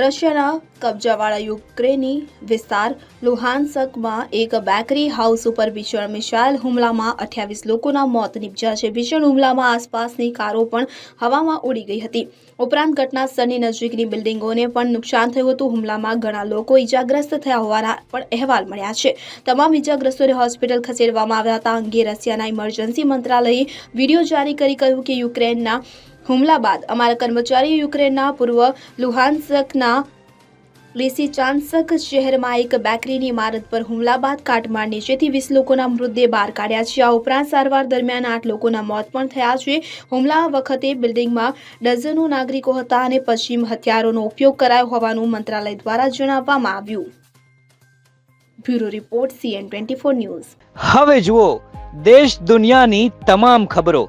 રશિયાના કબજાવાળા યુક્રેની વિસ્તાર લુહાન્સકમાં એક બેકરી હાઉસ ઉપર ભીષણ મિસાઇલ હુમલામાં અઠ્યાવીસ લોકોના મોત નિપજ્યા છે. ભીષણ હુમલામાં આસપાસની કારો પણ હવામાં ઉડી ગઈ હતી. ઉપરાંત ઘટના સ્થળની નજીકની બિલ્ડિંગોને પણ નુકસાન થયું હતું. હુમલામાં ઘણા લોકો ઇજાગ્રસ્ત થયા હોવાના પણ અહેવાલ મળ્યા છે. તમામ ઇજાગ્રસ્તોને હોસ્પિટલ ખસેડવામાં આવ્યા હતા. અંગે રશિયાના ઇમરજન્સી મંત્રાલયે વીડિયો જારી કરી કહ્યું કે યુક્રેનના હુમલા બાદ અમારા કર્મચારીઓ યુક્રેનના પૂર્વ લુહાન્સકના લિસિચાન્સક શહેરમાં એક બેકરીની ઇમારત પર હુમલા બાદ કાટમાળ નીચેથી વીસ લોકોના મૃતદેહ બહાર કાઢ્યા છે. આ ઉપરાંત સારવાર દરમિયાન આઠ લોકોના મોત પણ થયા છે. હુમલા વખતે બિલ્ડિંગમાં ડઝનો નાગરિકો હતા અને પશ્ચિમ હથિયારોનો ઉપયોગ કરાયો હોવાનું મંત્રાલય દ્વારા જણાવવામાં આવ્યું. Bureau report, CN twenty news. હવે જુઓ, દેશ દુનિયાની તમામ ખબરો.